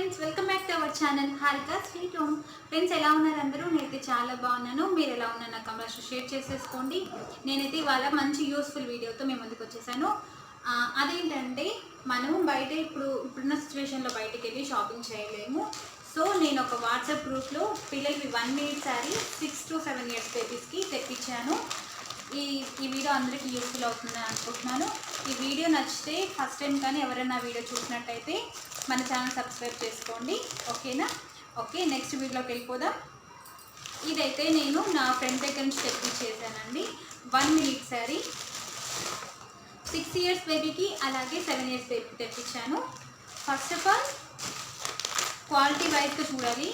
Friends welcome back to our channel Harika sweet home. Friends ఎలా ఉన్నారు అందరూ? నేనైతే చాలా బాగున్నాను. మీరు ఎలా ఉన్నారు? నాకు కమర్షియల్ షేర్ చేసేసుకోండి. నేనైతే ఇవాళ మంచి యూస్ఫుల్ వీడియోతో మేము ముందుకు వచ్చేసాను. అదేంటంటే మనం బయట ఇప్పుడు ఇప్పుడున్న సిచ్యువేషన్లో బయటకు వెళ్ళి షాపింగ్ చేయలేము. సో నేను ఒక వాట్సాప్ గ్రూప్లో పిల్లలకి one minute sari six to seven years బేబీస్కి తెప్పించాను. ఈ ఈ వీడియో అందరికీ యూస్ఫుల్ అవుతుందని అనుకుంటున్నాను. ఈ వీడియో నచ్చితే ఫస్ట్ టైం కానీ ఎవరైనా వీడియో చూసినట్టయితే మన ఛానల్ సబ్స్క్రైబ్ చేసుకోండి. ఓకేనా ఓకే నెక్స్ట్ వీడియోకి వెళ్ళిపోదాం. ఇదైతే నేను నా ఫ్రెండ్ దగ్గర నుంచి తెప్పించేసానండి one minute sari six years బేబీకి అలాగే సెవెన్ ఇయర్స్ బేబీకి తెప్పించాను. ఫస్ట్ ఆఫ్ ఆల్ క్వాలిటీ వైజ్గా చూడాలి.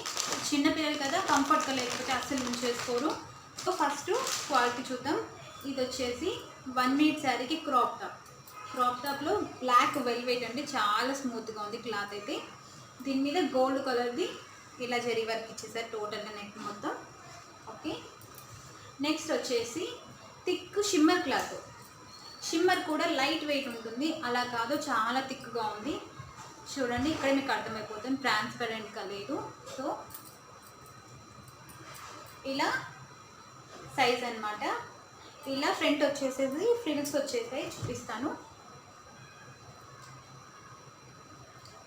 చిన్నపిల్లలు కదా కంఫర్ట్గా లేకపోతే అస్సలు యూజ్ చేసుకోరు. సో ఫస్ట్ క్వాలిటీ చూద్దాం. ఇది వచ్చేసి వన్ మినిట్ శారీకి క్రాప్ టాప్. క్రాప్ టాప్లో బ్లాక్ వెల్వెట్ అండి చాలా స్మూత్గా ఉంది క్లాత్ అయితే. దీని మీద గోల్డ్ కలర్ది ఇలా జరీ వర్క్ ఇచ్చేసారు టోటల్గా నెక్ మొత్తం. ఓకే. నెక్స్ట్ వచ్చేసి థిక్ షిమ్మర్ క్లాత్. షిమ్మర్ కూడా లైట్ వెయిట్ ఉంటుంది అలా కాదు చాలా థిక్గా ఉంది. చూడండి ఇక్కడ మీకు అర్థమైపోతుంది ట్రాన్స్పరెంట్గా లేదు. సో ఇలా సైజ్ అనమాట ఇలా ఫ్రంట్ వచ్చేసేది ఫ్రిల్స్ వచ్చేసాయి చూపిస్తాను.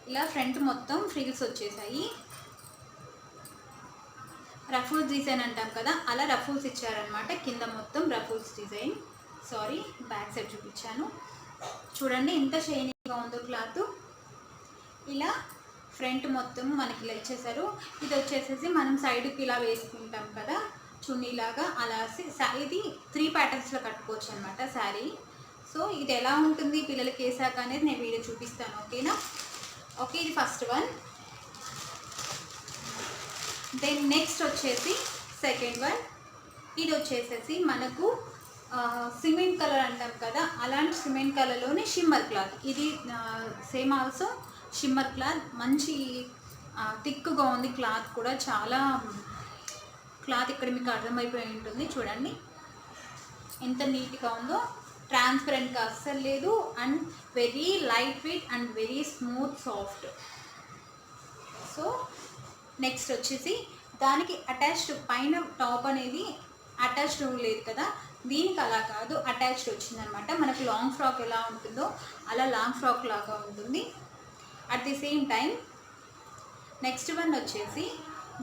ఇలా ఫ్రంట్ మొత్తం ఫ్రిల్స్ వచ్చేసాయి. రఫూల్స్ డిజైన్ అంటాం కదా అలా రఫూల్స్ ఇచ్చారనమాట కింద మొత్తం ruffles design. Sorry back side చూపించాను. చూడండి ఎంత షైనింగ్గా ఉందో క్లాత్. ఇలా ఫ్రంట్ మొత్తం మనకి ఇలా ఇచ్చేసారు ఇది వచ్చేసేసి మనం సైడ్కి ఇలా వేసుకుంటాం కదా చున్నీలాగా అలా ఇది త్రీ ప్యాటర్న్స్లో కట్టుకోవచ్చు అనమాట శారీ. సో ఇది ఎలా ఉంటుంది పిల్లలకి వేసాక అనేది నేను వీడియో చూపిస్తాను ఓకేనా? ఓకే ఇది ఫస్ట్ వన్ దెన్ నెక్స్ట్ వచ్చేసి సెకండ్ వన్ ఇది వచ్చేసేసి మనకు సిమెంట్ కలర్ అంటాం కదా అలాంటి సిమెంట్ కలర్లోనే షిమ్మర్ క్లాత్ ఇది సేమ్ ఆల్సో షిమ్మర్ క్లాత్ మంచి థిక్గా ఉంది క్లాత్ కూడా చాలా క్లాత్ ఇక్కడ మీకు అర్థమైపోయి ఉంటుంది. చూడండి. ఎంత నీట్గా ఉందో. ట్రాన్స్పరెంట్గా అస్సలు లేదు. And very lightweight and very smooth soft so next వచ్చేసి దానికి అటాచ్డ్ పైన టాప్ అనేది అటాచ్డ్ లేదు కదా. దీనికి అలా కాదు. అటాచ్డ్ వచ్చిందనమాట. మనకు లాంగ్ ఫ్రాక్ ఎలా ఉంటుందో అలా లాంగ్ ఫ్రాక్ లాగా ఉంటుంది. At the same time next one వచ్చేసి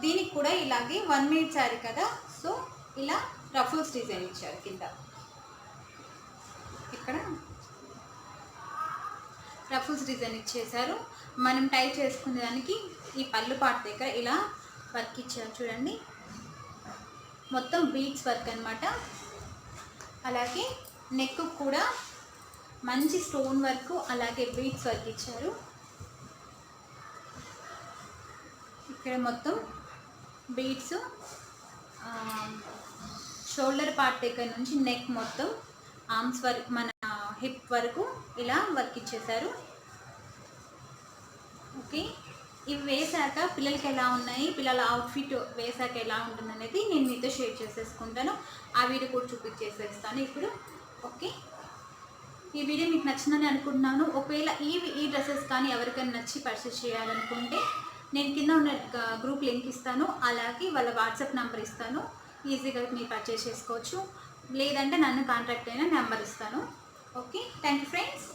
దీనికి కూడా ఇలాగే వన్ మినిట్ శారీ కదా. సో ఇలా రఫుల్స్ డిజైన్ ఇచ్చారు కింద. ఇక్కడ రఫుల్స్ డిజైన్ ఇచ్చేసారు మనం టై చేసుకునే దానికి ఈ పళ్ళు పాట దగ్గర ఇలా వర్క్ ఇచ్చారు చూడండి. మొత్తం బీట్స్ వర్క్ అనమాట అలాగే నెక్ కూడా మంచి స్టోన్ వర్క్ అలాగే బీట్స్ వర్క్ ఇచ్చారు. ఇక్కడ మొత్తం బీట్స్ షోల్డర్ పార్ట్ దగ్గర నుంచి నెక్ మొత్తం ఆర్మ్స్ వరకు మన హిప్ వరకు ఇలా వర్క్ ఇచ్చేసారు ఓకే ఇవి వేసాక పిల్లలకి ఎలా ఉన్నాయి పిల్లల అవుట్ఫిట్ వేసాక ఎలా ఉంటుంది అనేది నేను మీతో షేర్ చేసేసుకుంటాను. ఆ వీడియో కూడా చూపించేసేస్తాను ఇప్పుడు. ఓకే ఈ వీడియో మీకు నచ్చిందని అనుకుంటున్నాను. ఒకవేళ ఈ ఈ డ్రెస్సెస్ కానీ ఎవరికైనా నచ్చి పర్చేస్ చేయాలనుకుంటే నేను కింద ఉన్న గ్రూప్ లింక్ ఇస్తాను. అలాగే వాళ్ళ వాట్సాప్ నెంబర్ ఇస్తాను. ఈజీగా మీరు పర్చేస్ చేసుకోవచ్చు. లేదంటే నన్ను కాంటాక్ట్ అయిన నెంబర్ ఇస్తాను. Okay thank you friends